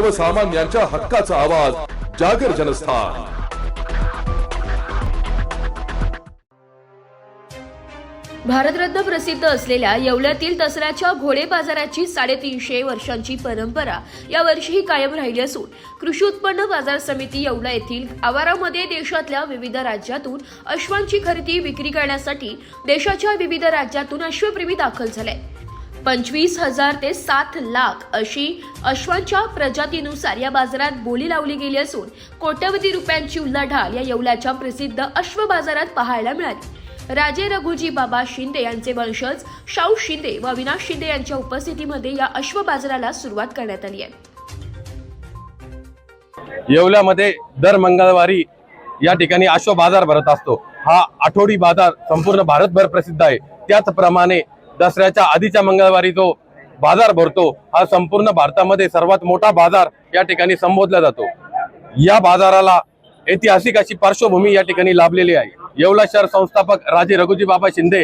सर्वसामान्यांच्या हक्काचा आवाज जागर जनस्थान. भारतरत्न प्रसिद्ध असलेल्या येवल्यातील दसऱ्याच्या घोडे बाजाराची साडेतीनशे वर्षांची परंपरा यावर्षीही कायम राहिली असून कृषी उत्पन्न बाजार समिती येवला येथील आवारामध्ये देशातल्या विविध राज्यातून अश्वांची खरेदी विक्री करण्यासाठी देशाच्या विविध राज्यातून अश्वप्रेमी दाखल झाले पंचवीस हजार ते सात लाख अशी अश्वांच्या प्रजातीनुसार या बाजारात बोली लावली गेली असून कोट्यवधी रुपयांची उलाढाल या येवल्याच्या प्रसिद्ध अश्व बाजारात पाहायला मिळाली. राजे रघुजी बाबा शिंदे यांचे वंशज शाहू शिंदे व अविनाश शिंदे यांच्या उपस्थितीमध्ये या अश्व बाजाराला सुरुवात करण्यात आली आहे. येवल्यामध्ये दर मंगळवारी या ठिकाणी अश्व बाजार भरत असतो. हा आठवडी बाजार संपूर्ण भारतभर प्रसिद्ध आहे. त्याचप्रमाणे दसऱ्याच्या आधीच्या मंगळवारी जो बाजार भरतो हा संपूर्ण भारतामध्ये सर्वात मोठा बाजार या ठिकाणी संबोधला जातो. या बाजाराला ऐतिहासिक अशी पार्श्वभूमी या ठिकाणी लाभलेली आहे. येवला शहर संस्थापक राजे रघुजी बाबा शिंदे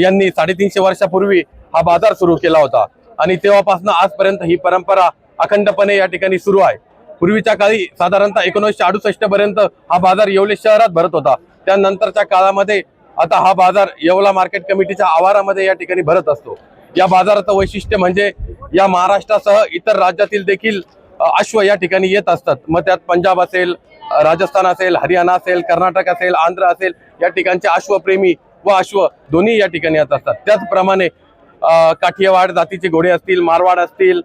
यांनी साडेतीनशे वर्षापूर्वी हा बाजार सुरू केला होता आणि तेव्हापासून आजपर्यंत ही परंपरा अखंडपणे या ठिकाणी सुरू आहे. पूर्वीच्या काळी साधारणतः एकोणीसशे अडुसष्ट पर्यंत हा बाजार येवले शहरात भरत होता. त्यानंतरच्या काळामध्ये आता हा बाजार येवला मार्केट कमिटीच्या आवारामध्ये या ठिकाणी भरत असतो. या बाजाराचं वैशिष्ट्य म्हणजे या महाराष्ट्रासह इतर राज्यातील देखील अश्व या ठिकाणी येत असतात. मग त्यात पंजाब असेल राजस्थान असेल हरियाणा असेल कर्नाटक असेल आंध्र असेल या ठिकाणचे अश्वप्रेमी व अश्व दोन्ही या ठिकाणी येत असतात. त्याचप्रमाणे काठियावाड जातीचे घोडे असतील मारवाड असतील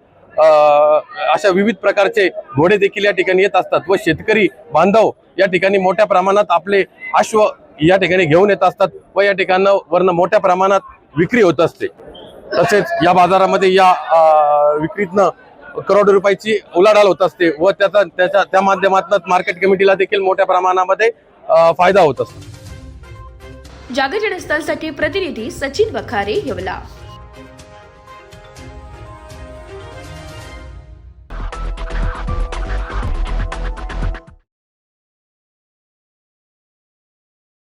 अशा विविध प्रकारचे घोडे देखील या ठिकाणी येत असतात व शेतकरी बांधव या ठिकाणी मोठ्या प्रमाणात आपले अश्व या ठिकाणी घेऊन येत असतात व या ठिकाणावरनं मोठ्या प्रमाणात विक्री होत असते. तसेच या बाजारामध्ये या विक्रीतनं करोड रुपयाची उलाढाल होत असते व त्याचा त्याच्या त्या माध्यमातून मार्केट कमिटीला देखील मोठ्या प्रमाणामध्ये फायदा होत असतो. जागर जनस्थानसाठी प्रतिनिधी सचिन बखारे येवला.